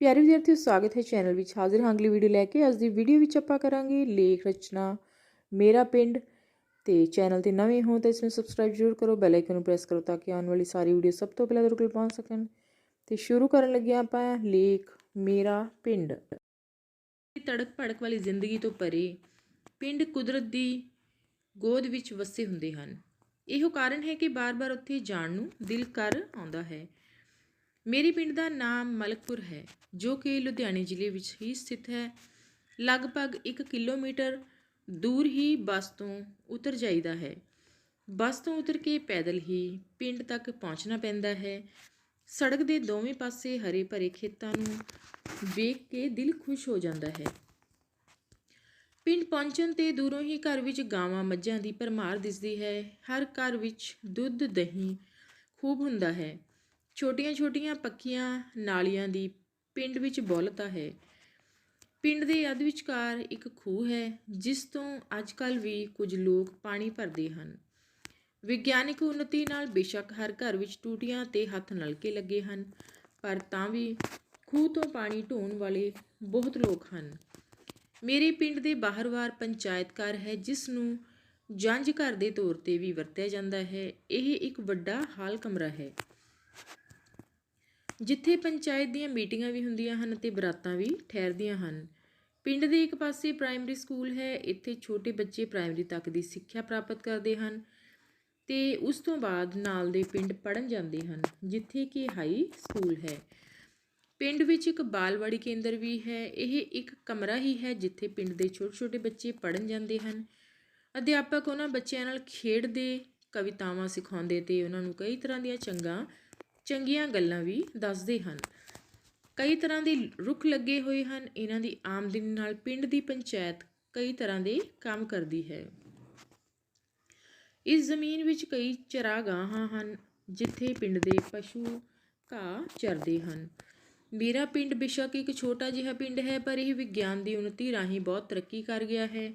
ਪਿਆਰੇ ਵਿਦਿਆਰਥੀਓ, ਸਵਾਗਤ ਹੈ ਚੈਨਲ ਵਿੱਚ। ਹਾਜ਼ਰ ਹਾਂ ਅਗਲੀ ਵੀਡੀਓ ਲੈ ਕੇ। ਅੱਜ ਦੀ ਵੀਡੀਓ ਵਿੱਚ ਆਪਾਂ ਕਰਾਂਗੇ ਲੇਖ ਰਚਨਾ, ਮੇਰਾ ਪਿੰਡ। ਤੇ ਚੈਨਲ ਤੇ ਨਵੇਂ ਹੋ ਤਾਂ ਇਸ ਨੂੰ ਸਬਸਕ੍ਰਾਈਬ ਜ਼ਰੂਰ ਕਰੋ, ਬੈਲ ਆਈਕਨ ਨੂੰ ਪ੍ਰੈਸ ਕਰੋ ਤਾਂ ਕਿ ਆਉਣ ਵਾਲੀ ਸਾਰੀ ਵੀਡੀਓ ਸਭ ਤੋਂ ਪਹਿਲਾਂ ਤੁਹਾਡੇ ਕੋਲ ਪਹੁੰਚ ਸਕਣ। ਤੇ ਸ਼ੁਰੂ ਕਰਨ ਲੱਗੇ ਆਪਾਂ ਲੇਖ, ਮੇਰਾ ਪਿੰਡ। ਤੜਕ ਭੜਕ ਵਾਲੀ ਜ਼ਿੰਦਗੀ ਤੋਂ ਪਰੇ ਪਿੰਡ ਕੁਦਰਤ ਦੀ ਗੋਦ ਵਿੱਚ ਵਸੇ ਹੁੰਦੇ ਹਨ। ਇਹੋ ਕਾਰਨ ਹੈ ਕਿ ਬਾਰ-ਬਾਰ ਉੱਥੇ ਜਾਣ ਨੂੰ ਦਿਲ ਕਰ ਆਉਂਦਾ ਹੈ। ਮੇਰੇ ਪਿੰਡ ਦਾ ਨਾਮ ਮਲਕਪੁਰ ਹੈ, ਜੋ ਕਿ ਲੁਧਿਆਣੇ ਜ਼ਿਲ੍ਹੇ ਵਿੱਚ ਹੀ ਸਥਿਤ ਹੈ। ਲਗਭਗ 1 ਕਿਲੋਮੀਟਰ ਦੂਰ ਹੀ ਬੱਸ ਤੋਂ ਉਤਰ ਜਾਈਦਾ ਹੈ। ਬੱਸ ਤੋਂ ਉਤਰ ਕੇ ਪੈਦਲ ਹੀ ਪਿੰਡ ਤੱਕ ਪਹੁੰਚਣਾ ਪੈਂਦਾ ਹੈ। ਸੜਕ ਦੇ ਦੋਵੇਂ ਪਾਸੇ ਹਰੇ ਭਰੇ ਖੇਤਾਂ ਨੂੰ ਵੇਖ ਕੇ ਦਿਲ ਖੁਸ਼ ਹੋ ਜਾਂਦਾ ਹੈ। ਪਿੰਡ ਪਹੁੰਚਣ ਤੇ ਦੂਰੋਂ ਹੀ ਘਰ ਵਿੱਚ ਗਾਵਾਂ ਮੱਝਾਂ ਦੀ ਭਰਮਾਰ ਦਿਸਦੀ ਹੈ। ਹਰ ਘਰ ਵਿੱਚ ਦੁੱਧ, ਦਹੀਂ ਖੂਬ ਹੁੰਦਾ ਹੈ। ਛੋਟੀਆਂ-ਛੋਟੀਆਂ ਪੱਕੀਆਂ ਨਾਲੀਆਂ ਦੀ ਪਿੰਡ ਵਿੱਚ ਬੋਲਤਾ ਹੈ। ਪਿੰਡ ਦੇ ਅੱਧ ਵਿਚਕਾਰ ਇੱਕ ਖੂਹ ਹੈ, ਜਿਸ ਤੋਂ ਅੱਜਕੱਲ ਵੀ ਕੁਝ ਲੋਕ ਪਾਣੀ ਭਰਦੇ ਹਨ। ਵਿਗਿਆਨਿਕ ਉન્નਤੀ ਨਾਲ ਬੇਸ਼ੱਕ ਹਰ ਘਰ ਵਿੱਚ ਟੂਟੀਆਂ ਤੇ ਹੱਥ ਨਲਕੇ ਲੱਗੇ ਹਨ, ਪਰ ਤਾਂ ਵੀ ਖੂਹ ਤੋਂ ਪਾਣੀ ਢੋਣ ਵਾਲੇ ਬਹੁਤ ਲੋਕ ਹਨ। ਮੇਰੇ ਪਿੰਡ ਦੇ ਬਾਹਰਵਾਰ ਪੰਚਾਇਤ ਘਰ ਹੈ, ਜਿਸ ਨੂੰ ਜੰਝ ਘਰ ਦੇ ਤੌਰ ਤੇ ਵੀ ਵਰਤਿਆ ਜਾਂਦਾ ਹੈ। ਇਹ ਇੱਕ ਵੱਡਾ ਹਾਲ ਕਮਰਾ ਹੈ। ਜਿੱਥੇ ਪੰਚਾਇਤ ਦੀਆਂ ਮੀਟਿੰਗਾਂ ਵੀ ਹੁੰਦੀਆਂ ਹਨ ਅਤੇ ਬਰਾਤਾਂ ਵੀ ਠਹਿਰਦੀਆਂ ਹਨ। ਪਿੰਡ ਦੇ ਇੱਕ ਪਾਸੇ ਪ੍ਰਾਇਮਰੀ ਸਕੂਲ ਹੈ, ਇੱਥੇ ਛੋਟੇ ਬੱਚੇ ਪ੍ਰਾਇਮਰੀ ਤੱਕ ਦੀ ਸਿੱਖਿਆ ਪ੍ਰਾਪਤ ਕਰਦੇ ਹਨ ਤੇ ਉਸ ਤੋਂ ਬਾਅਦ ਨਾਲ ਦੇ ਪਿੰਡ ਪੜਨ ਜਾਂਦੇ ਹਨ, ਜਿੱਥੇ ਕਿ ਹਾਈ ਸਕੂਲ ਹੈ। ਪਿੰਡ ਵਿੱਚ ਇੱਕ ਬਾਲਵਾੜੀ ਕੇਂਦਰ ਵੀ ਹੈ, ਇਹ ਇੱਕ ਕਮਰਾ ਹੀ ਹੈ ਜਿੱਥੇ ਪਿੰਡ ਦੇ ਛੋਟੇ-ਛੋਟੇ ਬੱਚੇ ਪੜਨ ਜਾਂਦੇ ਹਨ। ਅਧਿਆਪਕ ਉਹਨਾਂ ਬੱਚਿਆਂ ਨਾਲ ਖੇਡਦੇ, ਕਵਿਤਾਵਾਂ ਸਿਖਾਉਂਦੇ ਤੇ ਉਹਨਾਂ ਨੂੰ ਕਈ ਤਰ੍ਹਾਂ ਦੀਆਂ ਚੰਗਾ ਚੰਗੀਆਂ ਗੱਲਾਂ ਵੀ ਦੱਸਦੇ ਹਨ। ਕਈ ਤਰ੍ਹਾਂ ਦੇ ਰੁੱਖ ਲੱਗੇ ਹੋਏ ਹਨ। ਇਹਨਾਂ ਦੀ ਆਮਦਨੀ ਨਾਲ ਪਿੰਡ ਦੀ ਪੰਚਾਇਤ ਕਈ ਤਰ੍ਹਾਂ ਦੇ ਕੰਮ ਕਰਦੀ ਹੈ। ਇਸ ਜ਼ਮੀਨ ਵਿੱਚ ਕਈ ਚਰਾਗਾਹਾਂ ਹਨ, ਜਿੱਥੇ ਪਿੰਡ ਦੇ ਪਸ਼ੂ ਘਾਹ ਚਰਦੇ ਹਨ। ਮੇਰਾ ਪਿੰਡ ਬਿਸ਼ੱਕ ਇੱਕ ਛੋਟਾ ਜਿਹਾ ਪਿੰਡ ਹੈ, ਪਰ ਇਹ ਵਿਗਿਆਨ ਦੀ ਉન્નਤੀ ਰਾਹੀਂ ਬਹੁਤ ਤਰੱਕੀ ਕਰ ਗਿਆ ਹੈ।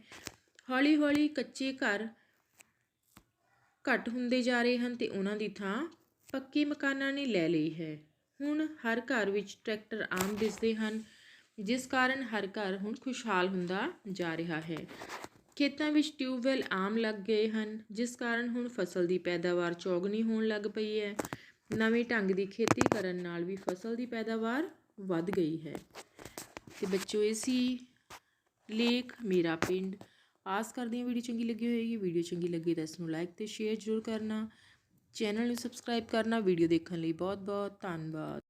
ਹੌਲੀ-ਹੌਲੀ ਕੱਚੇ ਘਰ ਘੱਟ ਹੁੰਦੇ ਜਾ ਰਹੇ ਹਨ ਤੇ ਉਹਨਾਂ ਦੀ ਥਾਂ ਪੱਕੇ ਮਕਾਨਾਂ ਨੇ ਲੈ ਲਈ ਹੈ। ਹੁਣ ਹਰ ਘਰ ਵਿੱਚ ਟਰੈਕਟਰ ਆਮ ਦਿਸਦੇ ਹਨ, ਜਿਸ ਕਾਰਨ ਹਰ ਘਰ ਹੁਣ ਖੁਸ਼ਹਾਲ ਹੁੰਦਾ ਜਾ ਰਿਹਾ ਹੈ। ਖੇਤਾਂ ਵਿੱਚ ਟਿਊਬਵੈਲ ਆਮ ਲੱਗ ਗਏ ਹਨ, ਜਿਸ ਕਾਰਨ ਹੁਣ ਫਸਲ ਦੀ ਪੈਦਾਵਾਰ ਚੌਗਣੀ ਹੋਣ ਲੱਗ ਪਈ ਹੈ। ਨਵੇਂ ਢੰਗ ਦੀ ਖੇਤੀ ਕਰਨ ਨਾਲ ਵੀ ਫਸਲ ਦੀ ਪੈਦਾਵਾਰ ਵੱਧ ਗਈ ਹੈ। ਤੇ ਬੱਚੋ ਇਹ ਸੀ ਲੇਖ ਮੇਰਾ ਪਿੰਡ। ਆਸ ਕਰਦੇ ਹਾਂ ਵੀਡੀਓ ਚੰਗੀ ਲੱਗੀ ਹੋਵੇਗੀ ਵੀਡੀਓ ਚੰਗੀ ਲੱਗੀ ਤਾਂ ਇਸ ਨੂੰ ਲਾਈਕ ਤੇ ਸ਼ੇਅਰ ਜ਼ਰੂਰ ਕਰਨਾ। ਚੈਨਲ ਨੂੰ ਸਬਸਕ੍ਰਾਈਬ ਕਰਨਾ ਵੀਡੀਓ ਦੇਖਣ ਲਈ ਬਹੁਤ ਬਹੁਤ ਧੰਨਵਾਦ।